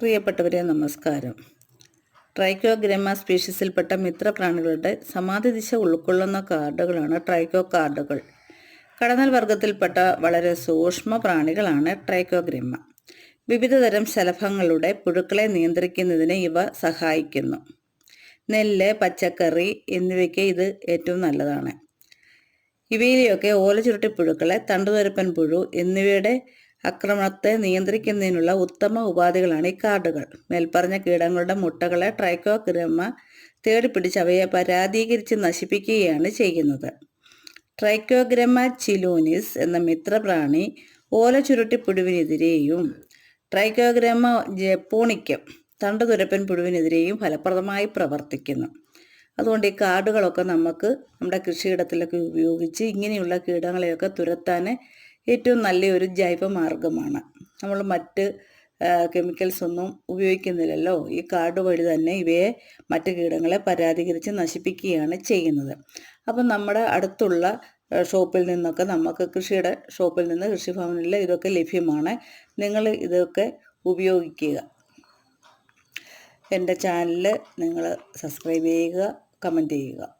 പ്രിയപ്പെട്ടവരെ നമസ്കാരം. ട്രൈക്കോഗ്രമ സ്പീഷീസിൽപ്പെട്ട മിത്രപ്രാണികളുടെ സമാധി ദിശ ഉൾക്കൊള്ളുന്ന കാർഡുകളാണ് ട്രൈക്കോ കാർഡുകൾ കടന്നൽ വർഗത്തിൽപ്പെട്ട വളരെ സൂക്ഷ്മ പ്രാണികളാണ് ട്രൈക്കോഗ്രമ. വിവിധതരം ശലഭങ്ങളുടെ പുഴുക്കളെ നിയന്ത്രിക്കുന്നതിന് ഇവ സഹായിക്കുന്നു. നെല്ല് പച്ചക്കറി എന്നിവയ്ക്ക് ഇത് ഏറ്റവും നല്ലതാണ്. ഇവയിലെയൊക്കെ ഓലചുരുട്ടി പുഴുക്കളെ തണ്ടുതുരപ്പൻ പുഴു എന്നിവയുടെ ആക്രമണത്തെ നിയന്ത്രിക്കുന്നതിനുള്ള ഉത്തമ ഉപാധികളാണ് ഈ കാർഡുകൾ. മേൽപ്പറഞ്ഞ കീടങ്ങളുടെ മുട്ടകളെ ട്രൈക്കോക്രമ തേടിപ്പിടിച്ച് അവയെ പരാതീകരിച്ച് നശിപ്പിക്കുകയാണ് ചെയ്യുന്നത്. ട്രൈക്കോഗ്രമ ചിലൂനിസ് എന്ന മിത്രപ്രാണി ഓല ചുരുട്ടി പുഴുവിനെതിരെയും ട്രൈക്കോഗ്രമ ജപ്പോണിക്കം തണ്ടുതുരപ്പൻ പുഴുവിനെതിരെയും ഫലപ്രദമായി പ്രവർത്തിക്കുന്നു. അതുകൊണ്ട് ഈ കാർഡുകളൊക്കെ നമുക്ക് നമ്മുടെ കൃഷിയിടത്തിലൊക്കെ ഉപയോഗിച്ച് ഇങ്ങനെയുള്ള കീടങ്ങളെയൊക്കെ തുരത്താൻ ഏറ്റവും നല്ലൊരു ജൈവ മാർഗമാണ് നമ്മൾ മറ്റ് കെമിക്കൽസ് ഒന്നും ഉപയോഗിക്കുന്നില്ലല്ലോ. ഈ കാർഡ് വഴി തന്നെ ഇവയെ മറ്റ് കീടങ്ങളെ പരാതികരിച്ച് നശിപ്പിക്കുകയാണ് ചെയ്യുന്നത്. അപ്പം നമ്മുടെ അടുത്തുള്ള ഷോപ്പിൽ നിന്നൊക്കെ നമുക്ക് കൃഷിയുടെ ഷോപ്പിൽ നിന്ന് കൃഷിഭവനിൽ ഇതൊക്കെ ലഭ്യമാണ്. നിങ്ങൾ ഇതൊക്കെ ഉപയോഗിക്കുക. എന്റെ ചാനൽ നിങ്ങൾ സബ്സ്ക്രൈബ് ചെയ്യുക കമന്റ് ചെയ്യുക.